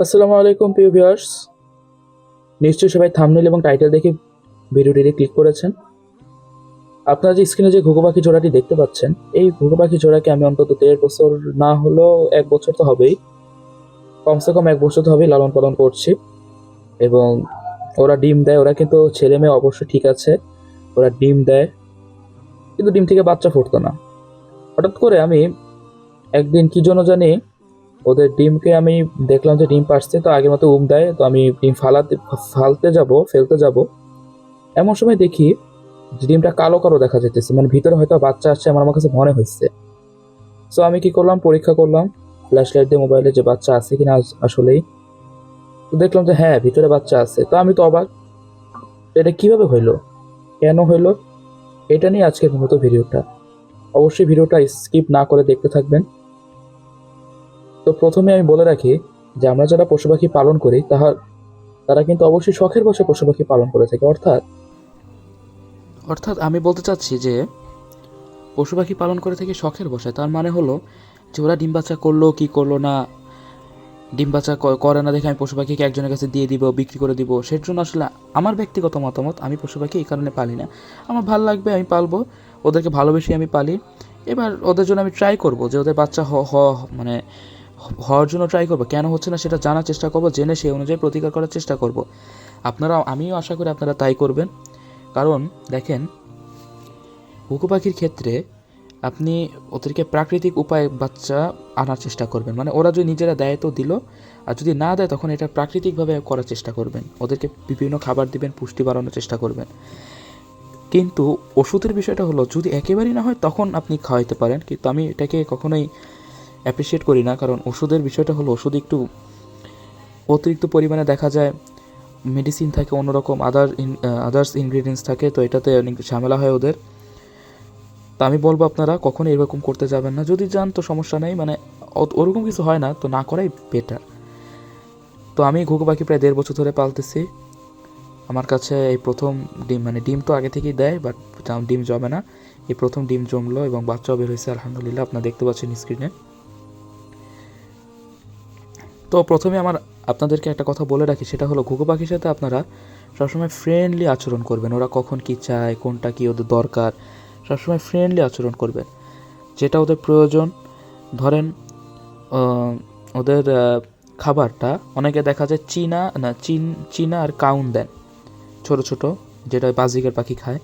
আসসালামু আলাইকুম, প্রিয় ভিউয়ার্স নিশ্চয়ই সবাই থাম্বনেল এবং টাইটেল দেখে ভিডিওটিতে ক্লিক করেছেন। আপনারা যে স্ক্রিনে যে ঘুঘু পাখি জোড়াটি দেখতে পাচ্ছেন, এই ঘুঘু পাখি জোড়াকে আমি অন্তত দেড় বছর না হলেও এক বছর তো হবেই। কমসে কম এক বছর তো হবেই লালন পালন করছি। এবং ওরা ডিম দেয়, ওরা কিন্তু ছেলে মেয়ে অবশ্যই ঠিক আছে, ওরা ডিম দেয়। কিন্তু ডিম থেকে বাচ্চা ফুটতো না। হঠাৎ করে আমি একদিন কি জন্য জানি ওদের ডিমকে আমি দেখলাম যে ডিম পারছে তো আগের মতো উম দেয়, তো আমি ডিম ফালাতে, ফালতে যাব, ফেলতে যাব। এমন সময় দেখি ডিমটা কালো কালো দেখা যেতেছে মানে ভিতরে হয়তো বাচ্চা আসছে আমার আমার কাছে মনে হচ্ছে সো আমি কি করলাম, পরীক্ষা করলাম ফ্ল্যাশ লাইট দিয়ে মোবাইলে যে বাচ্চা আছে কিনা আসলেই। তো দেখলাম যে হ্যাঁ ভিতরে বাচ্চা আছে। তো আমি তো অবাক, এটা কীভাবে হইল? কেন হইল? এটা নিয়ে আজকের মতো ভিডিওটা। অবশ্যই ভিডিওটা স্কিপ না করে দেখতে থাকবেন। তো প্রথমে আমি বলে রাখি যে আমরা যারা পশু পাখি পালন করি তাহার তারা কিন্তু অবশ্যই শখের বসে পশু পাখি পালন করে থাকে, অর্থাৎ অর্থাৎ আমি বলতে চাচ্ছি যে, পশু পাখি পালন করে থেকে শখের বসে তার মানে হলো যে ওরা ডিম বাচ্চা করল, কি করল না, ডিম বাচ্চা করে না দেখে আমি পশু পাখিকে একজনের কাছে দিয়ে দিব, বিক্রি করে দিব। সের জন্য আসলে আমার ব্যক্তিগত মতামত, আমি পশু পাখি এই কারণে পালি না। আমার ভালো লাগবে, আমি পালবো, ওদেরকে ভালোবেসে আমি পালি। এবার ওদের জন্য আমি ট্রাই করব যে ওদের বাচ্চা হ- হ- মানে হওয়ার জন্য ট্রাই করব। কেন হচ্ছে না সেটা জানার চেষ্টা করব, জেনে সেই অনুযায়ী প্রতিকার করার চেষ্টা করব। আপনারা, আমিও আশা করি আপনারা তাই করবেন। কারণ, দেখেন, হুকু পাখির ক্ষেত্রে আপনি ওদেরকে প্রাকৃতিক উপায়ে বাচ্চা আনার চেষ্টা করবেন। মানে ওরা যদি নিজেরা দেয় তো দিল, আর যদি না দেয়, তখন এটা প্রাকৃতিকভাবে করার চেষ্টা করবেন। ওদেরকে বিভিন্ন খাবার দিবেন, পুষ্টি বাড়ানোর চেষ্টা করবেন। কিন্তু ওষুধের বিষয়টা হলো, যদি একেবারেই না হয়, তখন আপনি খাওয়াইতে পারেন। কিন্তু আমি এটাকে কখনোই অ্যাপ্রিসিয়েট করি না, কারণ ওষুধের বিষয়টা হলো ওষুধ একটু অতিরিক্ত পরিমাণে দেখা যায় মেডিসিন থাকে অন্যরকম আদার আদার্স ইনগ্রিডিয়েন্টস থাকে, তো এটাতে অনেক ঝামেলা হয় ওদের। তো আমি বলব আপনারা কখনো এরকম করতে যাবেন না। যদি যান তো সমস্যা নেই মানে ওরকম কিছু হয় না, তো না করাই বেটার তো আমি ঘুঘু পাখি প্রায় দেড় বছর ধরে পালতেছি। আমার কাছে এই প্রথম ডিম মানে ডিম তো আগে থেকেই দেয় বাট ডিম জমে না। এই প্রথম ডিম জমলো এবং বাচ্চাও বের হয়েছে, আলহামদুলিল্লাহ, আপনারা দেখতে পাচ্ছেন স্ক্রিনে তো প্রথমে আমার আপনাদেরকে একটা কথা বলে রাখি, সেটা হলো ঘুঘু পাখির সাথে আপনারা সবসময় ফ্রেন্ডলি আচরণ করবেন। ওরা কখন কি চায়, কোনটা কি ওদের দরকার, সবসময় ফ্রেন্ডলি আচরণ করবেন। যেটা ওদের প্রয়োজন, ধরেন ওদের খাবারটা অনেকে দেখা যায় চীনা, না, চীন, চীনা আর কাউন দেন। ছোট ছোট, যেটা বাজিকের পাখি খায়।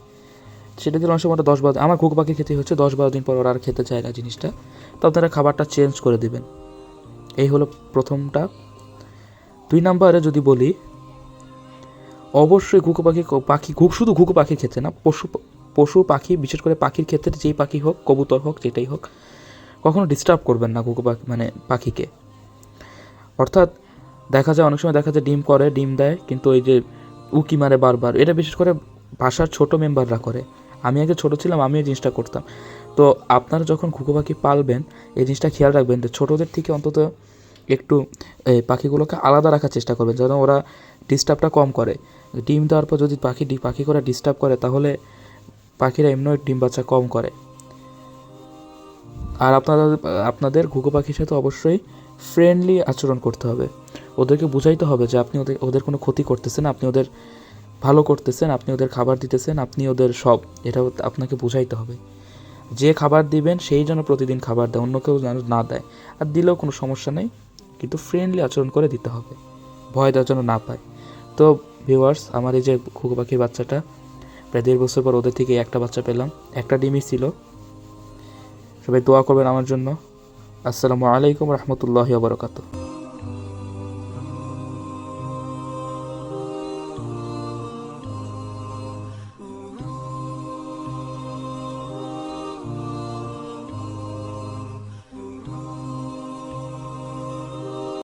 সেটা দিলে অনেক সময় দশ বারো আমার ঘুঘু পাখি খেতে হচ্ছে দশ বারো দিন পর ওরা আর খেতে চায় না জিনিসটা। তো আপনারা খাবারটা চেঞ্জ করে দিবেন। এই হলো প্রথমটা। দুই নাম্বারে যদি বলি, অবশ্যই ঘুঘু পাখি পাখি ঘুঘ শুধু ঘুঘু পাখির ক্ষেত্রে না, পশু পশু পাখি, বিশেষ করে পাখির ক্ষেত্রে যেই পাখি হোক, কবুতর হোক, যেটাই হোক, কখনো ডিস্টার্ব করবেন না ঘুঘু পাখি মানে পাখিকে। অর্থাৎ দেখা যায়, অনেক সময় দেখা যায় ডিম করে, ডিম দেয়, কিন্তু ওই যে উকি মারে বারবার, এটা বিশেষ করে বাসার ছোট মেম্বাররা করে। আমি আগে ছোট ছিলাম আমি এই জিনিসটা করতাম। তো আপনারা যখন ঘুঘু পাখি পালবেন, এই জিনিসটা খেয়াল রাখবেন যে ছোটোদের থেকে অন্তত একটু, এই পাখিগুলোকে আলাদা রাখার চেষ্টা করবেন যেন ওরা ডিস্টার্বটা কম করে। ডিম দেওয়ার পর যদি পাখি পাখি করে ডিস্টার্ব করে, তাহলে পাখিরা এমনিও ডিম বাচ্চা কম করে। আর আপনারা, আপনাদের ঘুঘু পাখির সাথে অবশ্যই ফ্রেন্ডলি আচরণ করতে হবে। ওদেরকে বুঝাইতে হবে যে আপনি ওদের ওদের কোনো ক্ষতি করতেছেন, আপনি ওদের ভালো করতেছেন, আপনি ওদের খাবার দিতেছেন, আপনি ওদের সব, এটা আপনাকে বুঝাইতে হবে। যে খাবার দিবেন, সেই জন্য প্রতিদিন খাবার দেয়, অন্য কেউ যেন না দেয়। আর দিলেও কোনো সমস্যা নেই, কিন্তু ফ্রেন্ডলি আচরণ করে দিতে হবে। ভয় দেওয়ার জন্য না পায়। তো ভিউয়ার্স আমার এই যে ঘুঘু পাখির বাচ্চাটা, প্রায় দেড় বছর পর ওদের থেকে একটা বাচ্চা পেলাম, একটা ডিমই ছিল। সবাই দোয়া করবেন আমার জন্য। আসসালামু আলাইকুম রহমতুল্লাহ বারকাতুহ।